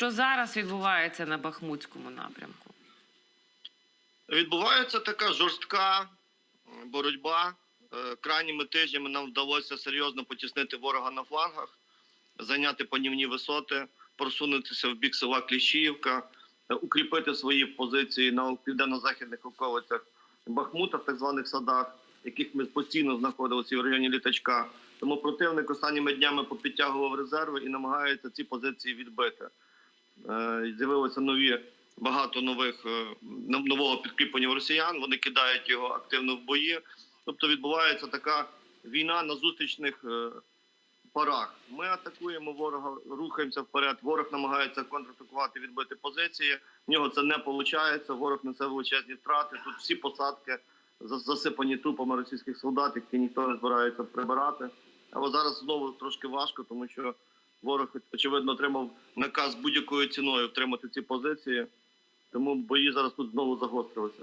Що зараз відбувається на Бахмутському напрямку? Відбувається така жорстка е, боротьба. Е, Крайніми тижнями нам вдалося серйозно потіснити ворога на флангах, зайняти панівні висоти, просунутися в бік села Кліщіївка, е, укріпити свої позиції на південно-західних околицях Бахмута, в так званих садах, яких ми постійно знаходилися в районі літачка. Тому противник останніми днями попідтягував резерви і намагається ці позиції відбити. Е, З'явилися нові багато нових е, нового підкріплення росіян. Вони кидають його активно в бої. Тобто відбувається така війна на зустрічних е, парах. Ми атакуємо ворога, рухаємося вперед. Ворог намагається контратакувати, відбити позиції. В нього це не виходить. Ворог несе величезні втрати. Тут всі посадки за- засипані трупами російських солдат, які ніхто не збирається прибирати. Але зараз знову трошки важко, тому що ворог очевидно отримав наказ будь-якою ціною втримати ці позиції. Тому бої зараз тут знову загострилися.